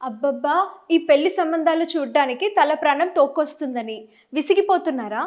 అబ్బబ్బా ఈ పెళ్ళి సంబంధాలు చూడ్డానికి తల ప్రాణం తోక్కొస్తుందని. విసిగిపోతున్నారా?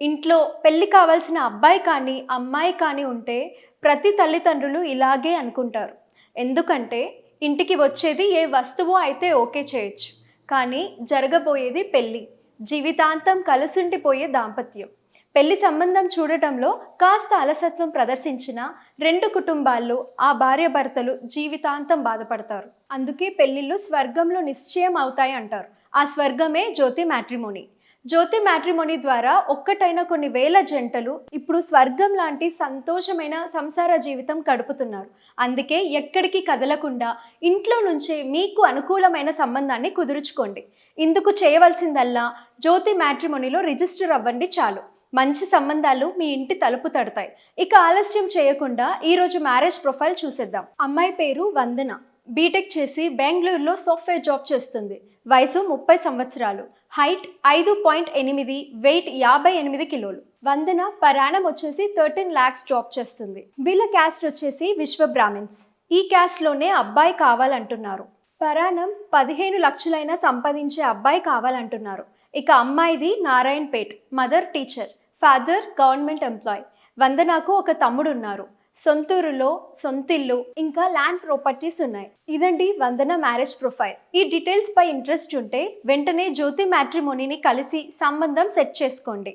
ఇంట్లో పెళ్ళి కావాల్సిన అబ్బాయి కానీ అమ్మాయి కానీ ఉంటే ప్రతి తల్లిదండ్రులు ఇలాగే అనుకుంటారు. ఎందుకంటే ఇంటికి వచ్చేది ఏ వస్తువు అయితే ఓకే చేయొచ్చు. కానీ జరగబోయేది పెళ్ళి జీవితాంతం కలుసుండిపోయే దాంపత్యం. పెళ్ళి సంబంధం చూడటంలో కాస్త అలసత్వం ప్రదర్శించిన రెండు కుటుంబాల్లో ఆ భార్యాభర్తలు జీవితాంతం బాధపడతారు. అందుకే పెళ్ళిళ్ళు స్వర్గంలో నిశ్చయం అవుతాయి అంటారు. ఆ స్వర్గమే జ్యోతి మ్యాట్రిమోని. జ్యోతి మ్యాట్రిమోని ద్వారా ఒక్కటైన కొన్ని వేల జంటలు ఇప్పుడు స్వర్గం లాంటి సంతోషమైన సంసార జీవితం గడుపుతున్నారు. అందుకే ఎక్కడికి కదలకుండా ఇంట్లో నుంచే మీకు అనుకూలమైన సంబంధాన్ని కుదుర్చుకోండి. ఇందుకు చేయవలసిందల్లా జ్యోతి మ్యాట్రిమోనిలో రిజిస్టర్ అవ్వండి చాలు. మంచి సంబంధాలు మీ ఇంటి తలుపు తడతాయి. ఇక ఆలస్యం చేయకుండా ఈరోజు మ్యారేజ్ ప్రొఫైల్ చూసేద్దాం. అమ్మాయి పేరు వందన. బీటెక్ చేసి బెంగళూరులో సాఫ్ట్వేర్ జాబ్ చేస్తుంది. వయసు ముప్పై సంవత్సరాలు. హైట్ ఐదు పాయింట్ ఎనిమిది వెయిట్ యాభై ఎనిమిది కిలోలు. వందన పరాణం వచ్చేసి థర్టీన్ ల్యాక్స్ జాబ్ చేస్తుంది. వీళ్ళ క్యాస్ట్ వచ్చేసి విశ్వ బ్రాహ్మిన్స్. ఈ క్యాస్ట్లోనే అబ్బాయి కావాలంటున్నారు. పరాణం పదిహేను లక్షలైనా సంపాదించే అబ్బాయి కావాలంటున్నారు. ఇక అమ్మాయిది Narayanpet mother teacher. Father government employee వందనకు ఒక తమ్ముడు ఉన్నారు సొంతూరులో సొంతిల్లు ఇంకా ల్యాండ్ ప్రాపర్టీస్ ఉన్నాయి. ఇదండి వందన మ్యారేజ్ ప్రొఫైల్ ఈ డీటెయిల్స్ పై ఇంట్రెస్ట్ ఉంటే వెంటనే జ్యోతి మ్యాట్రిమోనీని కలిసి సంబంధం సెట్ చేసుకోండి.